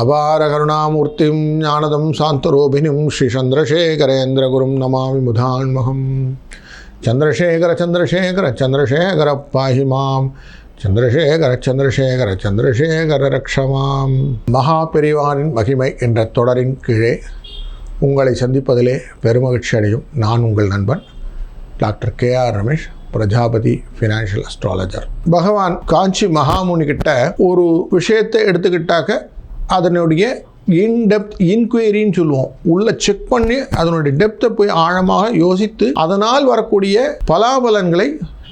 அபார கருணாமூர்த்திம் ஞானதம் சாந்தரூபிணிம் ஸ்ரீ சந்திரசேகரேந்திரகுரும் நமாமி முதான்மகம். சந்திரசேகர சந்திரசேகர சந்திரசேகர பாஹி மாம். சந்திரசேகர சந்திரசேகர சந்திரசேகர ரக்ஷமாம் மகாபெரிவானின் மகிமை என்ற தொடரின் கீழே உங்களை சந்திப்பதிலே பெருமகிழ்ச்சி அடையும் நான் உங்கள் நண்பன் doctor K R Ramesh Prajapati financial astrologer. Bhagavan Kanchi மகாமுனி கிட்ட ஒரு விஷயத்தை எடுத்துக்கிட்டாக்க அதனுடைய இன்டெப்த் இன்கொயரின்னு சொல்லுவோம். உள்ள செக் பண்ணி அதனுடைய டெப்த்தை போய் ஆழமாக யோசித்து அதனால் வரக்கூடிய பலாபலன்களை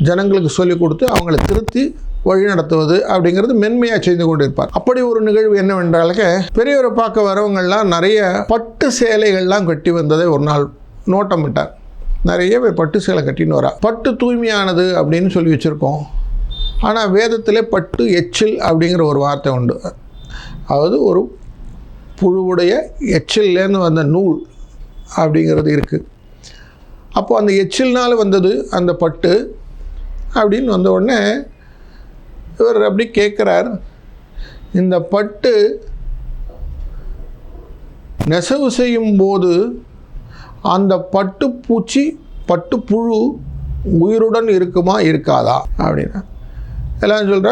ஜனங்களுக்கு சொல்லிக் கொடுத்து அவங்களை திருத்தி வழி நடத்துவது அப்படிங்கிறது மென்மையாக செய்து கொண்டிருப்பார். அப்படி ஒரு நிகழ்வு என்னவென்றாலுக்க பெரியவரை பார்க்க வரவங்கள்லாம் நிறைய பட்டு சேலைகள்லாம் கட்டி வந்ததை ஒரு நாள் நோட்டமிட்டார் நிறைய பேர் பட்டு சேலை கட்டின்னு வரா. பட்டு தூய்மையானது அப்படின்னு சொல்லி வச்சுருக்கோம். ஆனால் வேதத்திலே பட்டு எச்சில் அப்படிங்கிற ஒரு வார்த்தை உண்டு. அதாவது ஒரு புழுவுடைய எச்சில்லேருந்து வந்த நூல் அப்படிங்கிறது இருக்குது அப்போது அந்த எச்சில்னால் வந்தது அந்த பட்டு அப்படின்னு வந்த உடனே இவர் அப்படி கேட்குறார் இந்த பட்டு நெசவு செய்யும் போது அந்த பட்டுப்பூச்சி பட்டுப்புழு உயிருடன் இருக்குமா இருக்காதா? அப்படின்னா எல்லாம் சொல்கிற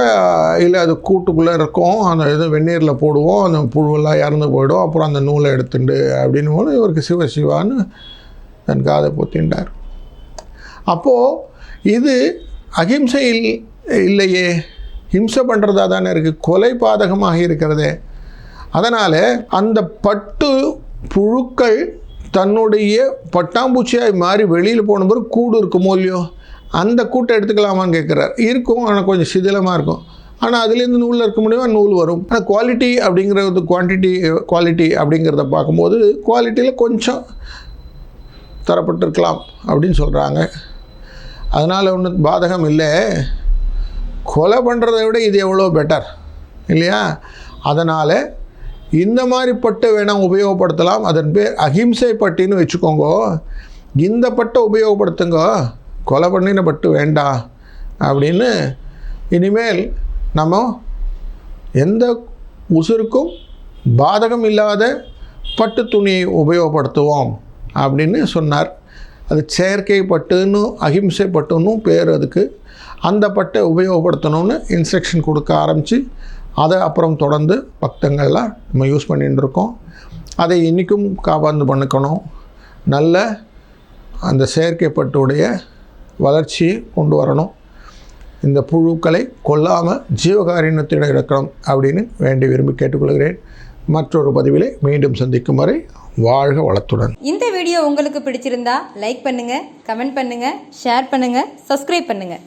இல்லை அது கூட்டுக்குள்ளே இருக்கும். அந்த இது வெந்நீரில் போடுவோம். அந்த புழுவெல்லாம் இறந்து போயிடும். அப்புறம் அந்த நூலை எடுத்துண்டு அப்படின்னு போது இவருக்கு சிவ சிவான்னு தன் காதை பொத்தின்றார். அப்போது இது அகிம்சையில் இல்லையே. ஹிம்சை பண்ணுறதா தானே இருக்குது கொலை பாதகமாக இருக்கிறதே. அதனால் அந்த பட்டு புழுக்கள் தன்னுடைய பட்டாம்பூச்சியாய் மாறி வெளியில் போன பிறகு கூடு இருக்குமோ இல்லையோ? அந்த கூட்டை எடுத்துக்கலாமான்னு கேட்குறாரு. இருக்கும் ஆனால் கொஞ்சம் சிதிலமாக இருக்கும். ஆனால் அதுலேருந்து நூலில் இருக்க முடியுமா? நூல் வரும். ஆனால் குவாலிட்டி அப்படிங்கிறது குவான்டிட்டி குவாலிட்டி அப்படிங்கிறத பார்க்கும்போது குவாலிட்டியில் கொஞ்சம் தரப்பட்டிருக்கலாம் அப்படின்னு சொல்கிறாங்க அதனால் ஒன்றும் பாதகம் இல்லை. கொலை பண்ணுறதை விட இது எவ்வளோ பெட்டர் இல்லையா? அதனால் இந்த மாதிரி பட்டை வேணால் உபயோகப்படுத்தலாம். அதன் பேர் அகிம்சை பட்டின்னு வச்சுக்கோங்க. இந்த பட்டை உபயோகப்படுத்துங்க. கொலை பண்ணின பட்டு வேண்டாம் அப்படின்னு இனிமேல் நம்ம எந்த உசுருக்கும் பாதகம் இல்லாத பட்டு துணியை உபயோகப்படுத்துவோம் அப்படின்னு சொன்னார். அது செயற்கை பட்டுன்னு அகிம்சை பட்டுன்னு பேர் அதுக்கு. அந்த பட்டை உபயோகப்படுத்தணும்னு இன்ஸ்ட்ரக்ஷன் கொடுக்க ஆரம்பித்து அதை அப்புறம் தொடர்ந்து பக்தங்கள்லாம் நம்ம யூஸ் பண்ணிட்டு இருக்கோம். அதை இன்றைக்கும் காப்பாந்து பண்ணிக்கணும். நல்ல அந்த செயற்கை பட்டுடைய வளர்ச்சியை கொண்டு வரணும். இந்த புழுக்களை கொல்லாமல் ஜீவகாரியத்திடம் இருக்கணும் அப்படின்னு வேண்டி விரும்பி கேட்டுக்கொள்கிறேன். மற்றொரு பதிவிலே மீண்டும் சந்திக்கும் வரை வாழ்க வளத்துடன். இந்த வீடியோ உங்களுக்கு பிடிச்சிருந்தா லைக் பண்ணுங்கள் கமெண்ட் பண்ணுங்கள் ஷேர் பண்ணுங்கள் சப்ஸ்கிரைப் பண்ணுங்கள்